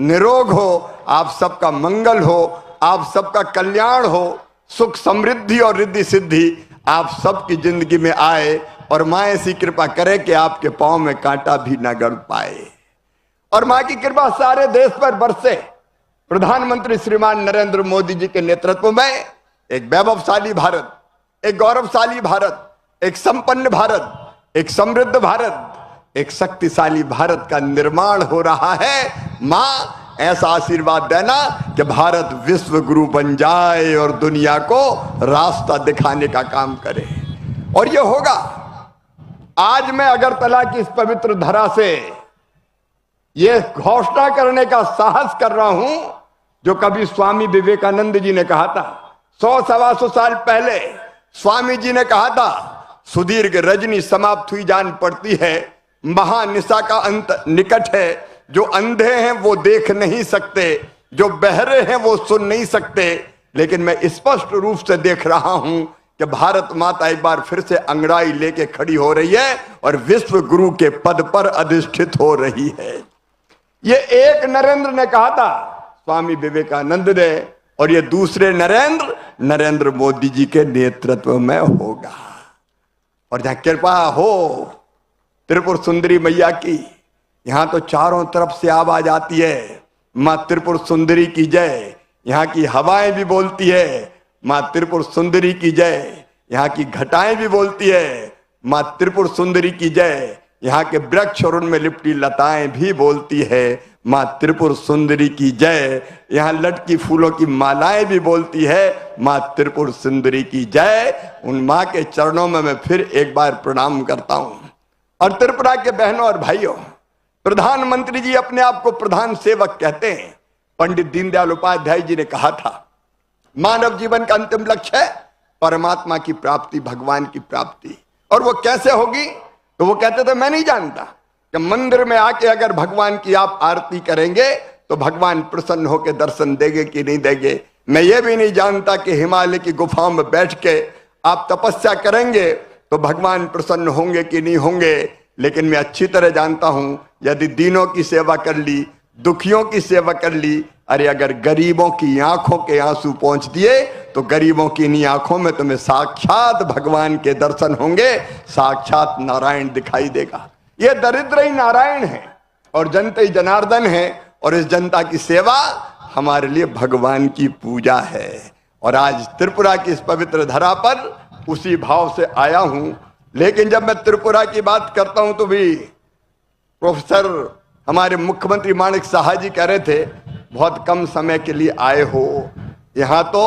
निरोग हो, आप सबका मंगल हो, आप सबका कल्याण हो, सुख समृद्धि और रिद्धि सिद्धि आप सबकी ज़िंदगी में आए और माँ ऐसी कृपा करे कि आपके पाँव में कांटा भी न गड़ पाए। और माँ की कृपा सारे देश पर बरसे। प्रधानमंत्री श्रीमान नरेंद्र मोदी जी के नेतृत्व में एक वैभवशाली भारत, एक गौरवशाली भारत, एक संपन्न भारत, एक समृद्ध भारत एक शक्तिशाली भारत का निर्माण हो रहा है। माँ, ऐसा आशीर्वाद देना कि भारत विश्व गुरु बन जाए और दुनिया को रास्ता दिखाने का काम करे। और यह होगा, आज मैं अगरतला की इस पवित्र धरा से यह घोषणा करने का साहस कर रहा हूँ, जो कभी स्वामी विवेकानंद जी ने कहा था। सौ सवा सौ साल पहले स्वामी जी ने कहा था, सुदीर्घ रजनी समाप्त हुई जान पड़ती है। महानिशा का अंत निकट है। जो अंधे हैं, वो देख नहीं सकते। जो बहरे हैं, वो सुन नहीं सकते। लेकिन मैं स्पष्ट रूप से देख रहा हूँ कि भारत माता एक बार फिर से अंगड़ाई लेके खड़ी हो रही है और विश्व गुरु के पद पर अधिष्ठित हो रही है। ये एक नरेंद्र ने कहा था, स्वामी विवेकानंद ने, और ये दूसरे नरेंद्र नरेंद्र मोदी जी के नेतृत्व में होगा। और जहाँ कृपा हो त्रिपुर सुंदरी मैया की। यहाँ तो चारों तरफ़ से आवाज़ आती है। माँ त्रिपुर सुंदरी की जय। यहाँ की हवाएँ भी बोलती है। माँ त्रिपुर सुंदरी की जय। यहाँ की घटाएँ भी बोलती है। माँ त्रिपुर सुंदरी की जय। यहाँ के वृक्ष और उनमें लिपटी लताएँ भी बोलती है। माँ त्रिपुर सुंदरी की जय। यहाँ लटकी फूलों की मालाएँ भी बोलती है। माँ त्रिपुर सुंदरी की जय। उन माँ के चरणों में मैं फिर एक बार प्रणाम करता हूँ। और त्रिपुरा के बहनों और भाइयों, प्रधानमंत्री जी अपने आप को प्रधान सेवक कहते हैं। पंडित दीनदयाल उपाध्याय जी ने कहा था, मानव जीवन का अंतिम लक्ष्य है परमात्मा की प्राप्ति, भगवान की प्राप्ति। और वो कैसे होगी? तो वो कहते थे, मैं नहीं जानता कि मंदिर में आके अगर भगवान की आप आरती करेंगे तो भगवान प्रसन्न होकर दर्शन देंगे कि नहीं देंगे? मैं ये भी नहीं जानता कि हिमालय की गुफाओं में बैठ के आप तपस्या करेंगे तो भगवान प्रसन्न होंगे कि नहीं होंगे? लेकिन मैं अच्छी तरह जानता हूँ, यदि दीनों की सेवा कर ली, दुखियों की सेवा कर ली, अरे अगर गरीबों की आँखों के आँसू पहुँच दिए तो गरीबों की इन्हीं आँखों में तुम्हें साक्षात भगवान के दर्शन होंगे, साक्षात नारायण दिखाई देगा। ये दरिद्र ही नारायण है, और जनता ही जनार्दन है, और इस जनता की सेवा हमारे लिए भगवान की पूजा है। और आज त्रिपुरा की इस पवित्र धरा पर उसी भाव से आया हूँ लेकिन जब मैं त्रिपुरा की बात करता हूँ तो भी प्रोफेसर हमारे मुख्यमंत्री माणिक साहा जी कह रहे थे, बहुत कम समय के लिए आए हो। यहाँ तो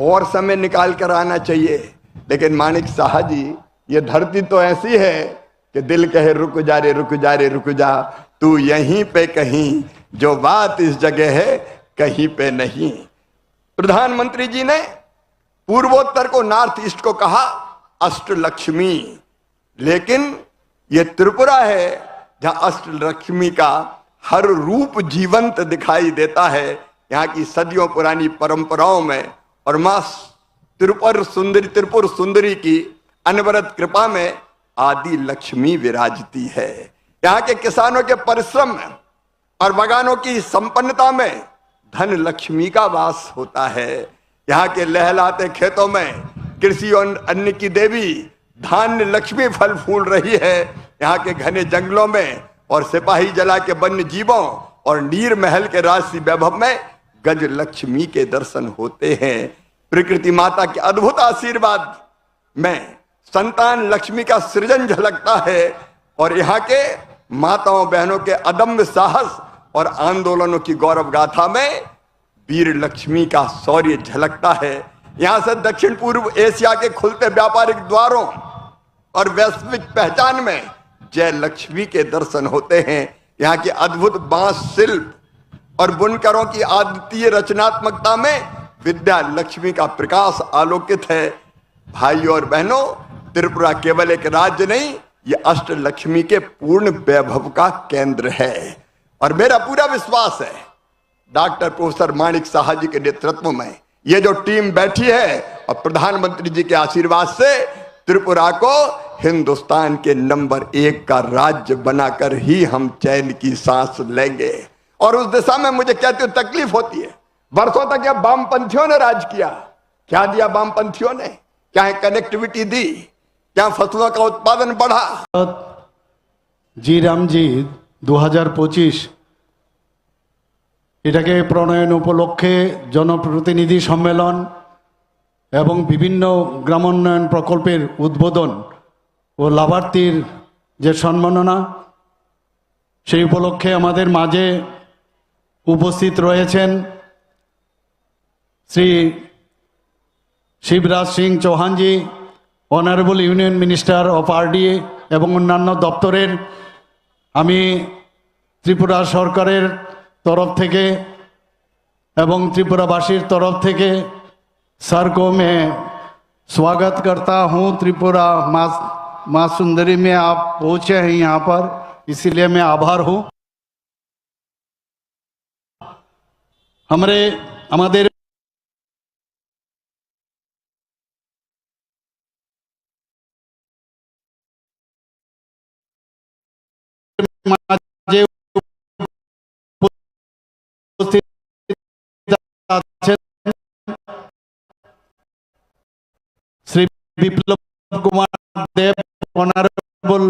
और समय निकाल कर आना चाहिए। लेकिन माणिक साहा जी, ये धरती तो ऐसी है कि दिल कहे, रुक जा रे, रुक जा रे, रुक जा। तू यहीं पे कहीं, जो बात इस जगह है, कहीं पे नहीं। प्रधानमंत्री जी ने पूर्वोत्तर को, नॉर्थ ईस्ट को कहा अष्ट लक्ष्मी लेकिन ये त्रिपुरा है, जहाँ अष्ट लक्ष्मी का हर रूप जीवंत दिखाई देता है। यहाँ की सदियों पुरानी परंपराओं में और माँ त्रिपुर सुंदरी त्रिपुर सुंदरी की अनवरत कृपा में आदि लक्ष्मी विराजती है। यहाँ के किसानों के परिश्रम में और बगानों की संपन्नता में धन लक्ष्मी का वास होता है। यहाँ के लहलाते खेतों में कृषि और अन्न की देवी, धान्य, लक्ष्मी, फल, फूल रही है। यहाँ के घने जंगलों में और सिपाही जला के वन्य जीवों और नीर महल के राशि वैभव में गज लक्ष्मी के दर्शन होते हैं। प्रकृति माता के अद्भुत आशीर्वाद। में संतान लक्ष्मी का सृजन झलकता है और यहाँ के माताओं, बहनों के अदम्य साहस और आंदोलनों की गौरव गाथा में वीर लक्ष्मी का शौर्य झलकता है। यहाँ से दक्षिण पूर्व एशिया के खुलते व्यापारिक द्वारों और वैश्विक पहचान में जय लक्ष्मी के दर्शन होते हैं। यहाँ की अद्भुत बाँस शिल्प और बुनकरों की आदितीय रचनात्मकता में विद्या लक्ष्मी का प्रकाश आलोकित है। भाइयों और बहनों, त्रिपुरा केवल एक राज्य नहीं, ये अष्ट लक्ष्मी के पूर्ण वैभव का केंद्र है। और मेरा पूरा विश्वास है, डॉक्टर प्रोफेसर माणिक साहा जी के नेतृत्व में ये जो टीम बैठी है और प्रधानमंत्री जी के आशीर्वाद से त्रिपुरा को हिंदुस्तान के नंबर एक का राज्य बनाकर ही हम चैन की सांस लेंगे। और उस दिशा में मुझे कहते हो तकलीफ़ होती है? वर्षों तक यह वामपंथियों ने राज किया। क्या दिया वामपंथियों ने? क्या कनेक्टिविटी दी? क्या फ़सलों का उत्पादन बढ़ा? जी राम जी 2025 এটাকে প্রণয়ন উপলক্ষে জনপ্রতিনিধি সম্মেলন এবং বিভিন্ন গ্রামোন্নয়ন প্রকল্পের উদ্বোধন ও লাভার্থীর যে সম্মাননা, সেই উপলক্ষে আমাদের মাঝে উপস্থিত রয়েছেন Shri Shivraj Singh Chouhanji, honourable union minister of RD এবং অন্যান্য দপ্তরের আমি ত্রিপুরা সরকারের তরফ एवं त्रिपुरा त्रिपुरावासीर तरफ़ थे सर को मैं स्वागत करता हूँ त्रिपुरा माँ माँ सुंदरी में आप पहुँचे हैं यहाँ पर इसीलिए मैं आभार हूँ हमारे हमारे Shri Biplab Kumar Deb honourable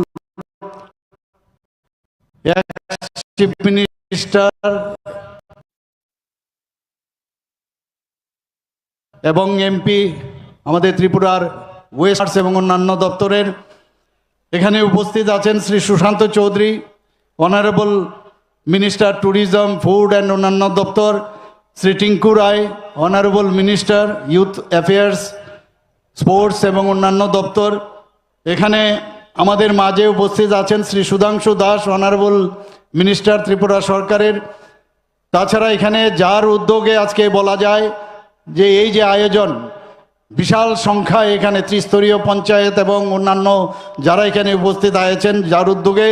chief minister এবং এমপি আমাদের ত্রিপুরার ওয়েস্টার্স এবং অন্যান্য দপ্তরের। এখানে উপস্থিত আছেন Shri Sushanta Chowdhury, honourable minister tourism, food and অন্যান্য দপ্তর Shri Tinku Roy honourable minister youth affairs sports এবং অন্যান্য দপ্তর। এখানে আমাদের মাঝে উপস্থিত আছেন শ্রী সুধাংশু দাস অনারেবল মিনিস্টার ত্রিপুরা সরকারের। তাছাড়া এখানে যার উদ্যোগে আজকে বলা যায় যে এই যে আয়োজন, বিশাল সংখ্যায় এখানে ত্রিস্তরীয় পঞ্চায়েত এবং অন্যান্য যারা এখানে উপস্থিত আছেন, যার উদ্যোগে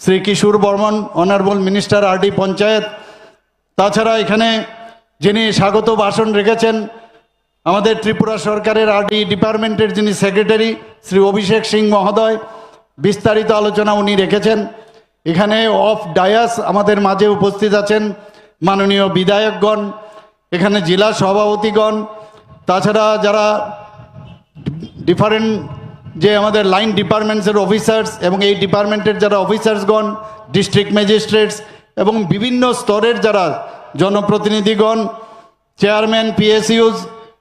Shri Kishore Barman honourable minister RD panchayat. তাছাড়া এখানে যিনি স্বাগত ভাষণ রেখেছেন, আমাদের ত্রিপুরা সরকারের আরডি ডিপার্টমেন্টের যিনি সেক্রেটারি, শ্রী অভিষেক সিং মহোদয়, বিস্তারিত আলোচনা উনি রেখেছেন। এখানে অফ ডায়াস আমাদের মাঝে উপস্থিত আছেন মাননীয় বিধায়কগণ, এখানে জেলা সভাপতিগণ, তাছাড়া যারা ডিফারেন্ট যে আমাদের লাইন ডিপার্টমেন্টসের অফিসার্স এবং এই ডিপার্টমেন্টের যারা অফিসার্সগণ, ডিস্ট্রিক্ট ম্যাজিস্ট্রেটস এবং বিভিন্ন স্তরের যারা জনপ্রতিনিধিগণ, চেয়ারম্যান, পিএসইউজ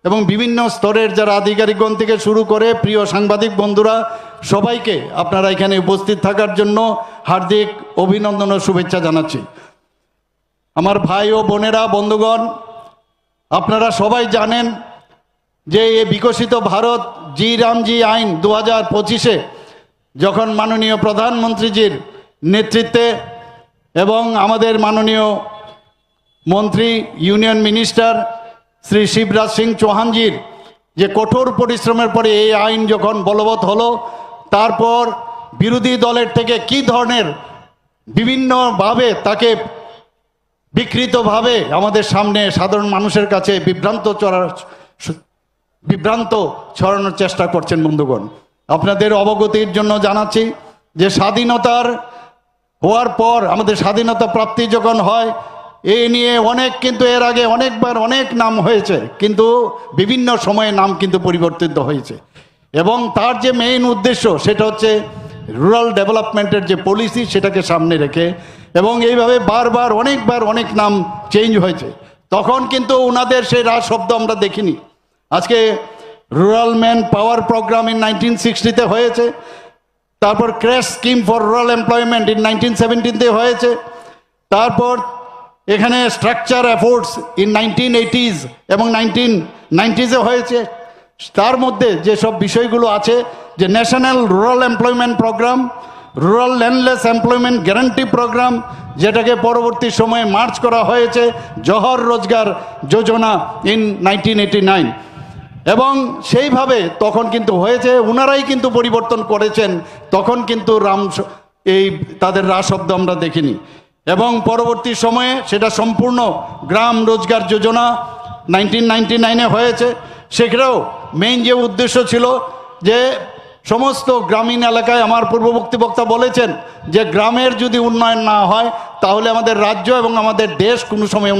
এবং বিভিন্ন স্তরের যারা আধিকারিকগণ থেকে শুরু করে প্রিয় সাংবাদিক বন্ধুরা, সবাইকে আপনারা এখানে উপস্থিত থাকার জন্য হার্দিক অভিনন্দন ও শুভেচ্ছা জানাচ্ছি। আমার ভাই ও বোনেরা, বন্ধুগণ, আপনারা সবাই জানেন যে এই বিকশিত ভারত জি রামজি আইন দু হাজার পঁচিশে যখন মাননীয় প্রধানমন্ত্রীজির নেতৃত্বে এবং আমাদের মাননীয় মন্ত্রী, ইউনিয়ন মিনিস্টার শ্রী শিবরাজ সিং চৌহানজির যে কঠোর পরিশ্রমের পরে এই আইন যখন বলবৎ হলো, তারপর বিরোধী দলের থেকে কি ধরনের বিভিন্নভাবে তাকে বিকৃতভাবে আমাদের সামনে সাধারণ মানুষের কাছে বিভ্রান্ত চড়ার বিভ্রান্ত ছড়ানোর চেষ্টা করছেন বন্ধুগণ। আপনাদের অবগতির জন্য জানাচ্ছি যে স্বাধীনতার হওয়ার পর আমাদের স্বাধীনতা প্রাপ্তি যখন হয় এই নিয়ে অনেক কিন্তু এর আগে অনেকবার অনেক নাম হয়েছে, কিন্তু বিভিন্ন সময়ে নাম কিন্তু পরিবর্তিত হয়েছে। এবং তার যে মেইন উদ্দেশ্য, সেটা হচ্ছে রুরাল ডেভেলপমেন্টের যে পলিসি সেটাকে সামনে রেখে এবং এইভাবে বারবার, অনেকবার অনেক নাম চেঞ্জ হয়েছে। তখন কিন্তু ওনাদের সেই রাজ শব্দ আমরা দেখিনি। আজকে rural man power programme in nineteen সিক্সটিতে হয়েছে, তারপর crash scheme for rural employment in nineteen সেভেন্টিনতে হয়েছে, তারপর এখানে structure efforts in nineteen eighties এবং নাইনটিন নাইনটিজে হয়েছে। তার মধ্যে যেসব বিষয়গুলো আছে, যে national rural employment programme rural landless employment guarantee programme যেটাকে পরবর্তী সময়ে মার্চ করা হয়েছে Jawahar Rozgar Yojana in nineteen eighty nine এবং সেইভাবে তখন কিন্তু হয়েছে ওনারাই কিন্তু পরিবর্তন করেছেন, তখন কিন্তু রাম এই তাদের রা শব্দ আমরা দেখিনি। এবং পরবর্তী সময়ে সেটা সম্পূর্ণ গ্রাম রোজগার যোজনা নাইনটিন নাইনটি নাইনে হয়েছে। সেখানেও মেইন যে উদ্দেশ্য ছিল যে সমস্ত গ্রামীণ এলাকায় আমার পূর্ববর্তী বক্তা বলেছেন যে গ্রামের যদি উন্নয়ন না হয়, তাহলে আমাদের রাজ্য এবং আমাদের দেশ কোনো সময়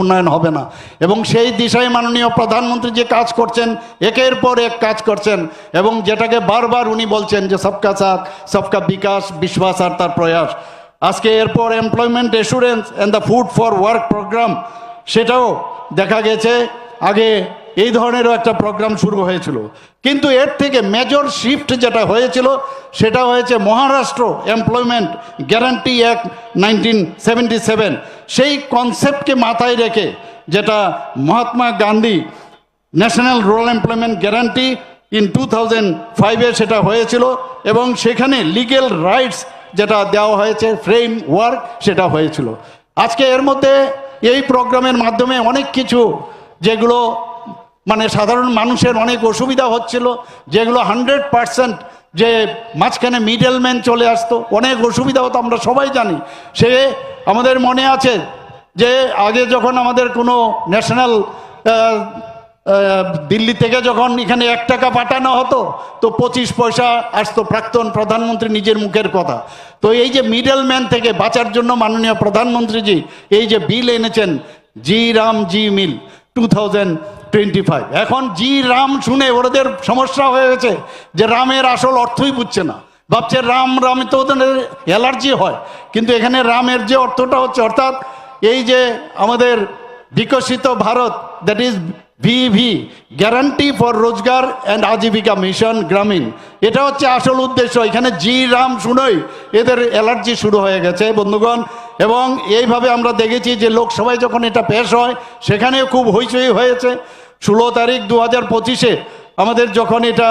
উন্নয়ন হবে না। এবং সেই দিশায় মাননীয় প্রধানমন্ত্রী যে কাজ করছেন, একের পর এক কাজ করছেন এবং যেটাকে বারবার উনি বলছেন যে সবকা সাথ, সবকা বিকাশ, বিশ্বাস আর তার প্রয়াস। আজকে এরপর employment assurance and the food for work programme সেটাও দেখা গেছে। আগে এই ধরনেরও একটা প্রোগ্রাম শুরু হয়েছিল। কিন্তু এর থেকে মেজর শিফট যেটা হয়েছিল, সেটা হয়েছে Maharashtra employment guarantee act nineteen seventy seven সেই কনসেপ্টকে মাথায় রেখে যেটা Mahatma Gandhi national rural employment guarantee in two thousand ফাইভে সেটা হয়েছিল এবং সেখানে লিগেল রাইটস যেটা দেওয়া হয়েছে ফ্রেম ওয়ার্ক সেটা হয়েছিল। আজকে এর মধ্যে এই প্রোগ্রামের মাধ্যমে অনেক কিছু যেগুলো মানে সাধারণ মানুষের অনেক অসুবিধা হচ্ছিল, যেগুলো হান্ড্রেড পারসেন্ট যে মাঝখানে মিডলম্যান চলে আসতো, অনেক অসুবিধা হতো, আমরা সবাই জানি। সে আমাদের মনে আছে যে আগে যখন আমাদের কোনো ন্যাশনাল দিল্লি থেকে যখন এখানে এক টাকা পাঠানো হতো, তো পঁচিশ পয়সা আসতো প্রাক্তন প্রধানমন্ত্রী নিজের মুখের কথা। তো এই যে মিডল ম্যান থেকে বাঁচার জন্য মাননীয় প্রধানমন্ত্রীজি, এই যে বিল এনেছেন, জি রাম জি মিল টু থাউজেন্ড টোয়েন্টি ফাইভ এখন জি রাম শুনে ওদের সমস্যা হয়ে গেছে যে রামের আসল অর্থই বুঝছে না। ভাবছে রাম রাম তো ওদের অ্যালার্জি হয়, কিন্তু এখানে রামের যে অর্থটা হচ্ছে, অর্থাৎ এই যে আমাদের Viksit Bharat that is VB guarantee for Rozgar and Ajeevika mission Gramin এটা হচ্ছে আসল উদ্দেশ্য। এখানে জি রাম শুনোই, এদের অ্যালার্জি শুরু হয়ে গেছে, বন্ধুগণ। এবং এইভাবে আমরা দেখেছি যে লোকসভায় যখন এটা পেশ হয়, সেখানেও খুব হইচই হয়েছে। ষোলো তারিখ দু হাজার পঁচিশে আমাদের যখন এটা,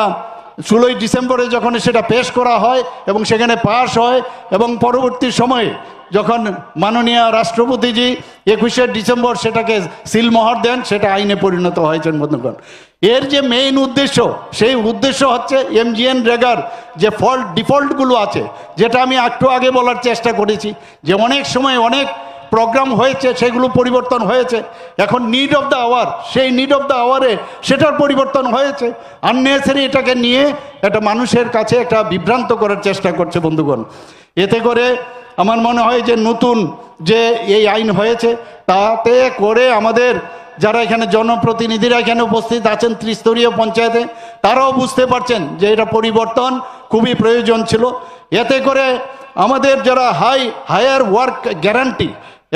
ষোলোই ডিসেম্বরে যখন সেটা পেশ করা হয় এবং সেখানে পাশ হয় এবং পরবর্তী সময়ে যখন মাননীয় রাষ্ট্রপতিজি একুশে ডিসেম্বর সেটাকে সিলমোহর দেন, সেটা আইনে পরিণত হয়েছেন বন্ধুগণ এর যে মেইন উদ্দেশ্য, সেই উদ্দেশ্য হচ্ছে এমজিএন রেগার যে ফল্ট ডিফল্টগুলো আছে, যেটা আমি একটু আগে বলার চেষ্টা করেছি, যে অনেক সময় অনেক প্রোগ্রাম হয়েছে, সেগুলো পরিবর্তন হয়েছে। এখন নিড অফ দ্য আওয়ার সেই নিড অফ দ্য আওয়ারে সেটার পরিবর্তন হয়েছে। আননেসারি এটাকে নিয়ে একটা মানুষের কাছে একটা বিভ্রান্ত করার চেষ্টা করছে বন্ধুগণ। এতে করে আমার মনে হয় যে নতুন যে এই আইন হয়েছে, তাতে করে আমাদের যারা এখানে জনপ্রতিনিধিরা এখানে উপস্থিত আছেন ত্রিস্তরীয় পঞ্চায়েতে, তারাও বুঝতে পারছেন যে এটা পরিবর্তন খুবই প্রয়োজন ছিল। এতে করে আমাদের যারা হাই হায়ার ওয়ার্ক গ্যারান্টি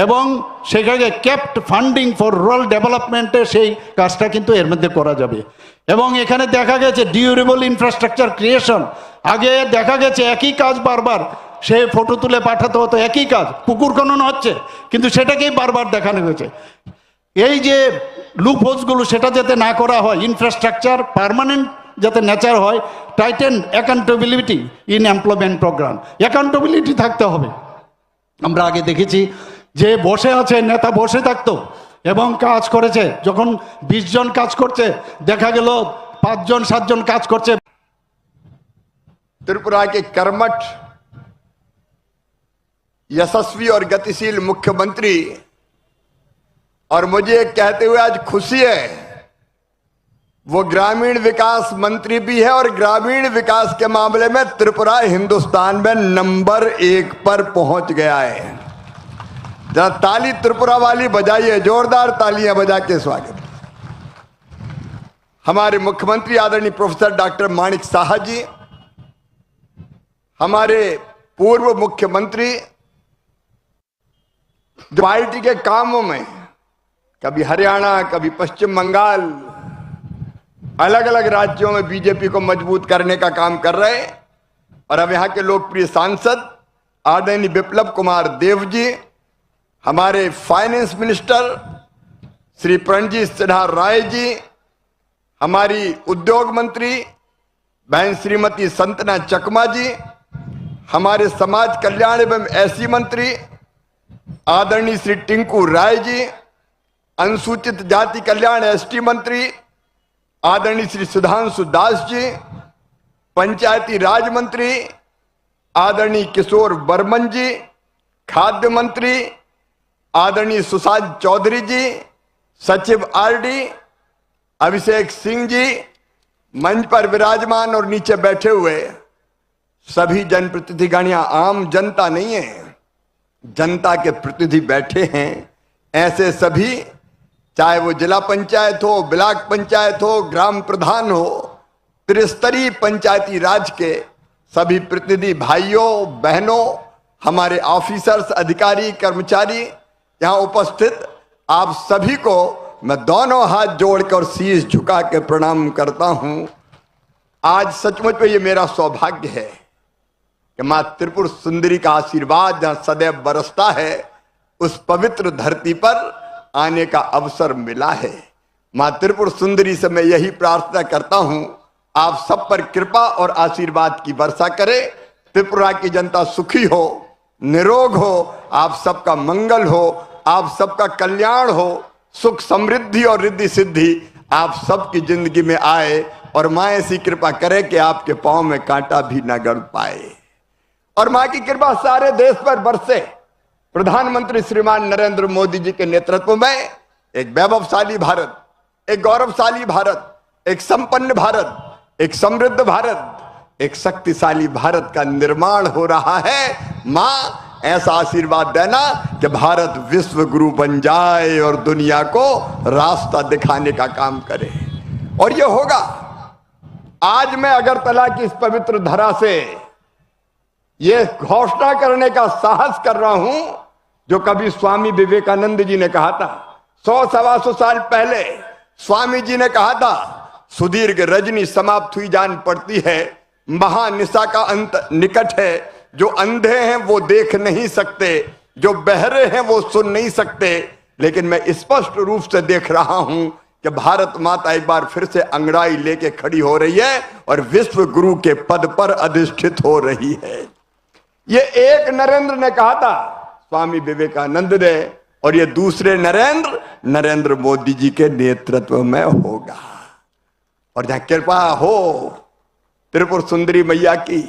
এবং সেখানে ক্যাপ্ট ফান্ডিং ফর রুরাল ডেভেলপমেন্টে সেই কাজটা কিন্তু এর মধ্যে করা যাবে। এবং এখানে দেখা গেছে ডিউরেবল ইনফ্রাস্ট্রাকচার ক্রিয়েশন আগে দেখা গেছে একই কাজ বারবার সে ফটো তুলে পাঠাতে হতো একই কাজ, পুকুর খনন হচ্ছে, কিন্তু সেটাকেই বারবার দেখানো হয়েছে। এই যে লুপ হোসগুলো সেটা যাতে না করা হয় ইনফ্রাস্ট্রাকচার পারমানেন্ট যাতে ন্যাচার হয় tighten accountability in employment programme accountability থাকতে হবে। আমরা আগে দেখেছি যে বসে আছে, নেতা বসে থাকতো এবং কাজ করেছে। যখন ২০ জন কাজ করছে, দেখা গেল পাঁচজন, সাতজন কাজ করছে। ত্রিপুরাকে কর্মঠ यशस्वी और गतिशील मुख्यमंत्री। और मुझे कहते हुए आज खुशी है, वो ग्रामीण विकास मंत्री भी है और ग्रामीण विकास के मामले में त्रिपुरा हिंदुस्तान में नंबर एक पर पहुँच गया है। जरा ताली त्रिपुरा वाली बजाइए, जोरदार तालियाँ बजा के स्वागत। हमारे मुख्यमंत्री आदरणीय प्रोफेसर डॉक्टर माणिक साहा जी, हमारे पूर्व मुख्यमंत्री पार्टी के कामों में, कभी हरियाणा, कभी पश्चिम बंगाल अलग अलग राज्यों में बीजेपी को मज़बूत करने का काम कर रहे और अब यहाँ के लोकप्रिय सांसद, आदरणीय विप्लव कुमार देव जी, हमारे फाइनेंस मिनिस्टर श्री प्रणजीत सिन्हा राय जी, हमारी उद्योग मंत्री, बहन श्रीमती संतना चकमा जी, हमारे समाज कल्याण एवं ऐसी मंत्री आदरणीय श्री टिंकू राय जी, अनुसूचित जाति कल्याण एसटी मंत्री, आदरणीय श्री सुधांशु दास जी, पंचायती राज मंत्री, आदरणीय किशोर बर्मन जी, खाद्य मंत्री, आदरणीय सुशांत चौधरी जी, सचिव आरडी, अभिषेक सिंह जी, मंच पर विराजमान और नीचे बैठे हुए सभी जनप्रतिनिधिगणियाँ आम जनता नहीं है। जनता के प्रतिनिधि बैठे हैं। ऐसे सभी, चाहे वो जिला पंचायत हो, ब्लॉक पंचायत हो, ग्राम प्रधान हो, त्रिस्तरीय पंचायती राज के सभी प्रतिनिधि भाइयों, बहनों, हमारे ऑफिसर्स, अधिकारी, कर्मचारी यहाँ उपस्थित, आप सभी को मैं दोनों हाथ जोड़कर शीश झुका के प्रणाम करता हूँ। आज सचमुच में ये मेरा सौभाग्य है। कि माँ त्रिपुर सुंदरी का आशीर्वाद जहाँ सदैव बरसता है, उस पवित्र धरती पर आने का अवसर मिला है। माँ त्रिपुर सुंदरी से मैं यही प्रार्थना करता हूँ, आप सब पर कृपा और आशीर्वाद की वर्षा करे। त्रिपुरा की जनता सुखी हो, निरोग हो, आप सबका मंगल हो, आप सबका कल्याण हो, सुख समृद्धि और रिद्धि सिद्धि आप सबकी ज़िंदगी में आए और माँ ऐसी कृपा करे कि आपके पाँव में कांटा भी न गड़ पाए। और माँ की कृपा सारे देश पर बरसे। प्रधानमंत्री श्रीमान नरेंद्र मोदी जी के नेतृत्व में एक वैभवशाली भारत, एक गौरवशाली भारत, एक संपन्न भारत, एक समृद्ध भारत, एक शक्तिशाली भारत का निर्माण हो रहा है। माँ, ऐसा आशीर्वाद देना कि भारत विश्व गुरु बन जाए और दुनिया को रास्ता दिखाने का काम करे। और यह होगा। आज मैं अगरतला की इस पवित्र धरा से ये घोषणा करने का साहस कर रहा हूँ, जो कभी स्वामी विवेकानंद जी ने कहा था। सौ सवा सौ साल पहले स्वामी जी ने कहा था, सुदीर्घ रजनी समाप्त हुई जान पड़ती है महानिशा का अंत निकट है, जो अंधे हैं वो देख नहीं सकते, जो बहरे हैं वो सुन नहीं सकते। लेकिन मैं स्पष्ट रूप से देख रहा हूँ कि भारत माता एक बार फिर से अंगड़ाई लेके खड़ी हो रही है और विश्व गुरु के पद पर अधिष्ठित हो रही है। ये एक नरेंद्र ने कहा था, स्वामी विवेकानंद ने, और ये दूसरे नरेंद्र नरेंद्र मोदी जी के नेतृत्व में होगा। और जहाँ कृपा हो, त्रिपुर सुंदरी मैया की,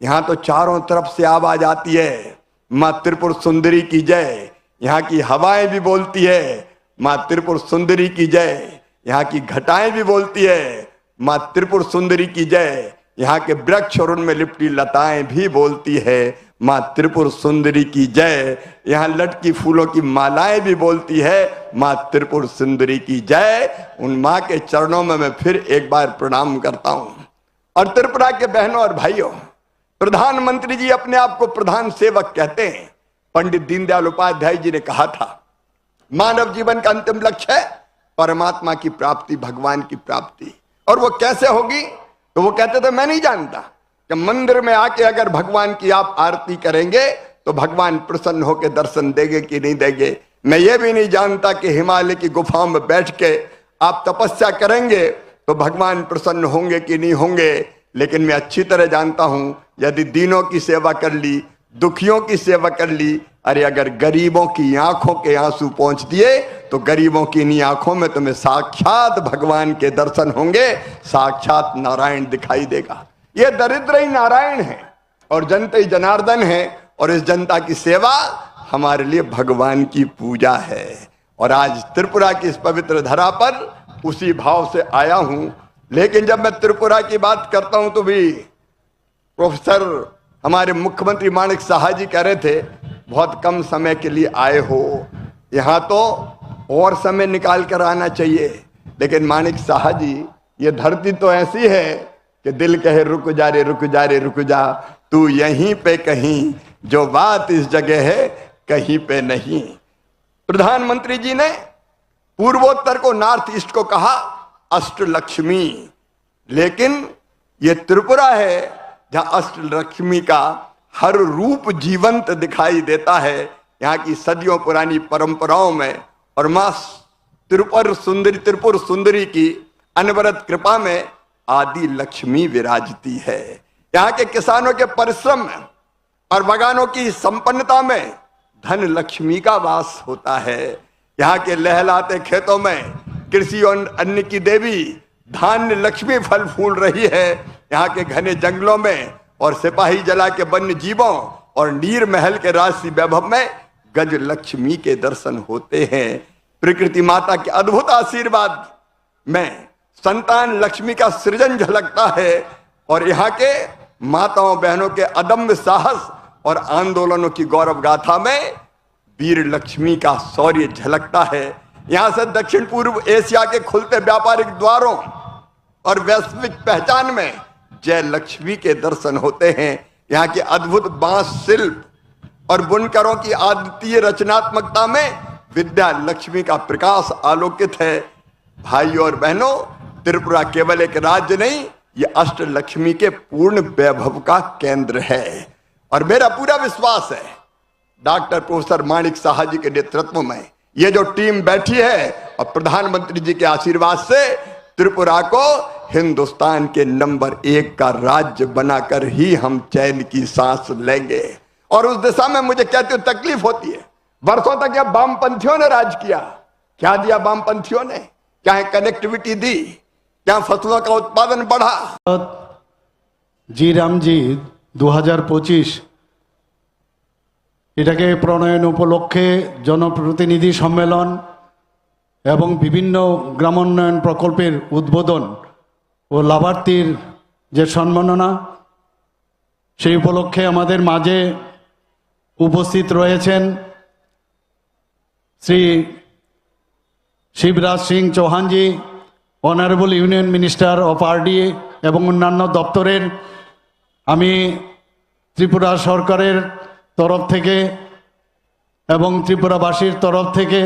यहाँ तो चारों तरफ़ से आवाज़ आती है, माँ त्रिपुर सुंदरी की जय, यहाँ की हवाएँ भी बोलती है, माँ त्रिपुर सुंदरी की जय, यहाँ की घटाएँ भी बोलती है, माँ त्रिपुर सुंदरी की जय यहाँ के वृक्ष और उनमें लिपटी लताएँ भी बोलती है। माँ त्रिपुर सुंदरी की जय। यहाँ लटकी फूलों की मालाएँ भी बोलती है। माँ त्रिपुर सुंदरी की जय। उन माँ के चरणों में मैं फिर एक बार प्रणाम करता हूँ। और त्रिपुरा के बहनों और भाइयों, प्रधानमंत्री जी अपने आप को प्रधान सेवक कहते हैं। पंडित दीनदयाल उपाध्याय जी ने कहा था, मानव जीवन का अंतिम लक्ष्य है परमात्मा की प्राप्ति, भगवान की प्राप्ति। और वो कैसे होगी? तो वो कहते थे, मैं नहीं जानता कि मंदिर में आके अगर भगवान की आप आरती करेंगे तो भगवान प्रसन्न होकर दर्शन देंगे कि नहीं देंगे? मैं ये भी नहीं जानता कि हिमालय की गुफाओं में बैठ के आप तपस्या करेंगे तो भगवान प्रसन्न होंगे कि नहीं होंगे? लेकिन मैं अच्छी तरह जानता हूँ, यदि दीनों की सेवा कर ली, दुखियों की सेवा कर ली अरे अगर गरीबों की आँखों के आँसू पहुँच दिए तो गरीबों की इन्हीं आँखों में तुम्हें साक्षात भगवान के दर्शन होंगे। साक्षात नारायण दिखाई देगा। ये दरिद्र ही नारायण है और जनता ही जनार्दन है और इस जनता की सेवा हमारे लिए भगवान की पूजा है। और आज त्रिपुरा की इस पवित्र धरा पर उसी भाव से आया हूँ। लेकिन जब मैं त्रिपुरा की बात करता हूँ तो भी प्रोफेसर, हमारे मुख्यमंत्री माणिक साहा जी कह रहे थे बहुत कम समय के लिए आए हो। यहाँ तो और समय निकाल कर आना चाहिए। लेकिन माणिक साहा जी, ये धरती तो ऐसी है कि दिल कहे, रुक जा रे, रुक जा रे, रुक जा। तू यहीं पे कहीं, जो बात इस जगह है, कहीं पे नहीं। प्रधानमंत्री जी ने पूर्वोत्तर को, नॉर्थ ईस्ट को कहा अष्ट लक्ष्मी लेकिन ये त्रिपुरा है, जहाँ अष्ट लक्ष्मी का हर रूप जीवंत दिखाई देता है। यहाँ की सदियों पुरानी परंपराओं में और माँ त्रिपुर सुंदरी त्रिपुर सुंदरी की अनवरत कृपा में आदि लक्ष्मी विराजती है। यहाँ के किसानों के परिश्रम और बगानों की संपन्नता में धन लक्ष्मी का वास होता है। यहाँ के लहलाते खेतों में कृषि और अन्न की देवी धान्य लक्ष्मी फल फूल रही है। यहाँ के घने जंगलों में और सिपाही जला के वन्य जीवों और नीर महल के राशि वैभव में गज लक्ष्मी के दर्शन होते हैं। प्रकृति माता के अद्भुत आशीर्वाद में संतान लक्ष्मी का सृजन झलकता है और यहाँ के माताओं बहनों के अदम्य साहस और आंदोलनों की गौरव गाथा में वीर लक्ष्मी का शौर्य झलकता है। यहाँ से दक्षिण पूर्व एशिया के खुलते व्यापारिक द्वारों और वैश्विक पहचान में जय लक्ष्मी के दर्शन होते हैं। यहाँ के अद्भुत बाँस शिल्प और बुनकरों की आदित्य रचनात्मकता में विद्या लक्ष्मी का प्रकाश आलोकित है। भाइयों और बहनों, त्रिपुरा केवल एक राज्य नहीं, ये अष्ट लक्ष्मी के पूर्ण वैभव का केंद्र है। और मेरा पूरा विश्वास है, डॉक्टर प्रोफेसर माणिक साहा जी के नेतृत्व में ये जो टीम बैठी है, और प्रधानमंत्री जी के आशीर्वाद से त्रिपुरा को हिंदुस्तान के नंबर एक का राज्य बनाकर ही हम चैन की सांस लेंगे और उस दिशा में मुझे कहते हुए तकलीफ होती है वर्षों तक यह वामपंथियों ने राज किया क्या दिया वामपंथियों ने क्या कनेक्टिविटी दी क्या फसलों का उत्पादन बढ़ा জি রামজি দু হাজার পঁচিশ এটাকে প্রণয়ন উপলক্ষে জনপ্রতিনিধি সম্মেলন এবং বিভিন্ন গ্রামোন্নয়ন প্রকল্পের উদ্বোধন ও লাভার্থীর যে সম্মাননা, সেই উপলক্ষে আমাদের মাঝে উপস্থিত রয়েছেন Shri Shivraj Singh Chouhanji, honourable union minister of RD এবং অন্যান্য দপ্তরের। আমি ত্রিপুরা সরকারের তরফ থেকে এবং ত্রিপুরাবাসীর তরফ থেকে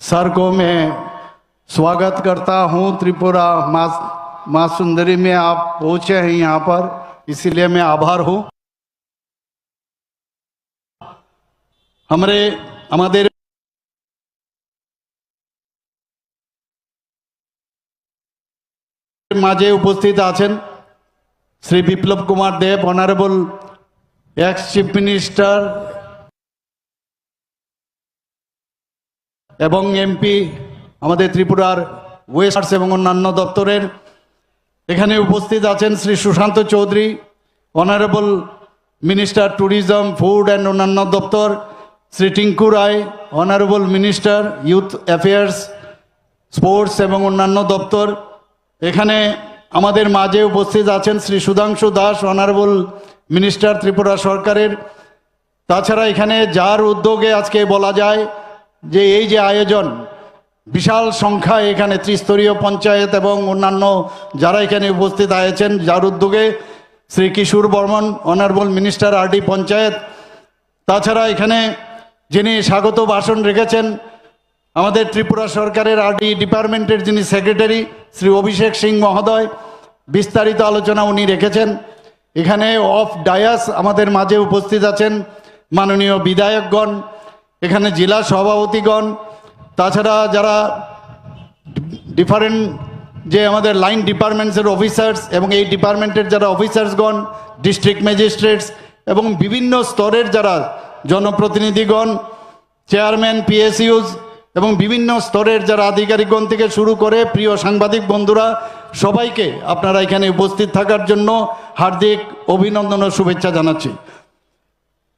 স্যারকো মে স্বাগত করতা হুঁ ত্রিপুরা মাস माँ माँ सुंदरी में आप पहुंचे हैं यहाँ पर इसीलिए मैं आभार हूं हमारे আমাদের মাঝে উপস্থিত আছেন Shri Biplab Kumar Deb honourable ex chief minister এবং এমপি আমাদের ত্রিপুরার ওয়েস্ট এবং অন্যান্য দপ্তরের এখানে উপস্থিত আছেন Shri Sushanta Chowdhury honourable minister tourism food and অন্যান্য দপ্তর Shri Tinku Roy honourable minister youth affairs sports এবং অন্যান্য দপ্তর এখানে আমাদের মাঝে উপস্থিত আছেন শ্রী সুধাংশু দাস অনারেবল মিনিস্টার ত্রিপুরা সরকারের। তাছাড়া এখানে যার উদ্যোগে আজকে বলা যায় যে এই যে আয়োজন বিশাল সংখ্যায় এখানে ত্রিস্তরীয় পঞ্চায়েত এবং অন্যান্য যারা এখানে উপস্থিত আছেন, যার উদ্যোগে Shri Kishore Barman honourable minister RD panchayat, তাছাড়া এখানে যিনি স্বাগত ভাষণ রেখেছেন, আমাদের ত্রিপুরা সরকারের আরডি ডিপার্টমেন্টের যিনি সেক্রেটারি শ্রী অভিষেক সিং মহোদয়, বিস্তারিত আলোচনা উনি রেখেছেন। এখানে অফ ডায়াস আমাদের মাঝে উপস্থিত আছেন মাননীয় বিধায়কগণ, এখানে জেলা সভাপতিগণ তাছাড়া যারা ডিফারেন্ট যে আমাদের লাইন ডিপার্টমেন্টসের অফিসার্স এবং এই ডিপার্টমেন্টের যারা অফিসার্সগণ ডিস্ট্রিক্ট ম্যাজিস্ট্রেটস এবং বিভিন্ন স্তরের যারা জনপ্রতিনিধিগণ চেয়ারম্যান পিএসইউজ এবং বিভিন্ন স্তরের যারা আধিকারিকগণ থেকে শুরু করে প্রিয় সাংবাদিক বন্ধুরা, সবাইকে আপনারা এখানে উপস্থিত থাকার জন্য হার্দিক অভিনন্দন ও শুভেচ্ছা জানাচ্ছি।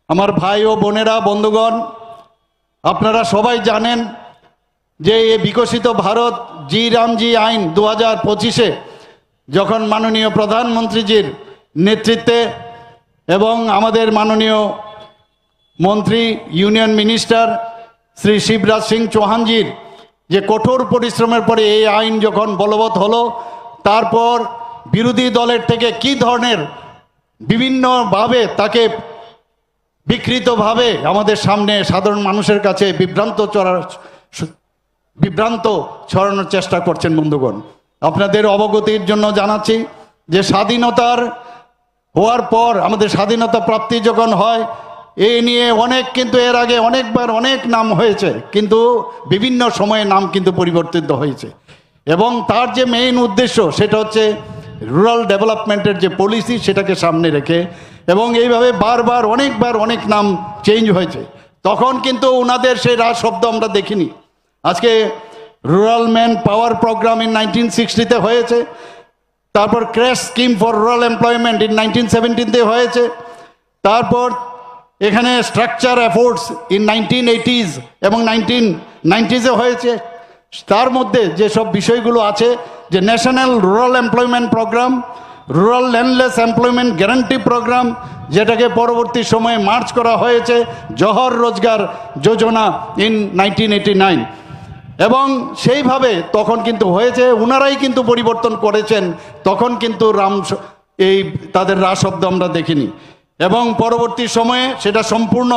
আমার ভাই ও বোনেরা, বন্ধুগণ, আপনারা সবাই জানেন যে এই বিকশিত ভারত জি রামজি আইন দু হাজার পঁচিশে যখন মাননীয় প্রধানমন্ত্রীজির নেতৃত্বে এবং আমাদের মাননীয় মন্ত্রী, ইউনিয়ন মিনিস্টার শ্রী শিবরাজ সিং চৌহানজির যে কঠোর পরিশ্রমের পরে এই আইন যখন বলবৎ হলো, তারপর বিরোধী দলের থেকে কি ধরনের বিভিন্নভাবে তাকে বিকৃতভাবে আমাদের সামনে সাধারণ মানুষের কাছে বিভ্রান্ত চড়ার বিভ্রান্ত, ছড়ানোর চেষ্টা করছেন বন্ধুগণ। আপনাদের অবগতির জন্য জানাচ্ছি যে স্বাধীনতার হওয়ার পর আমাদের স্বাধীনতা প্রাপ্তি যখন হয় এই নিয়ে অনেক কিন্তু এর আগে অনেকবার অনেক নাম হয়েছে, কিন্তু বিভিন্ন সময়ে নাম কিন্তু পরিবর্তিত হয়েছে। এবং তার যে মেইন উদ্দেশ্য, সেটা হচ্ছে রুরাল ডেভেলপমেন্টের যে পলিসি সেটাকে সামনে রেখে এবং এইভাবে বারবার, অনেকবার অনেক নাম চেঞ্জ হয়েছে। তখন কিন্তু ওনাদের সেই রাজ শব্দ আমরা দেখিনি। আজকে rural man power programme in nineteen সিক্সটিতে হয়েছে। তারপর crash scheme for rural employment in nineteen সেভেন্টিনতে হয়েছে। তারপর এখানে structure efforts in nineteen eighties এবং নাইনটিন নাইনটিজে হয়েছে। তার মধ্যে যেসব বিষয়গুলো আছে, যে national rural employment programme, rural landless employment guarantee programme, যেটাকে পরবর্তী সময়ে মার্চ করা হয়েছে, Jawahar Rozgar Yojana in nineteen eighty nine. এবং সেইভাবে তখন কিন্তু হয়েছে, উনারাই কিন্তু পরিবর্তন করেছেন, তখন কিন্তু রাম এই তাদের রা শব্দ আমরা দেখিনি। এবং পরবর্তী সময়ে সেটা সম্পূর্ণ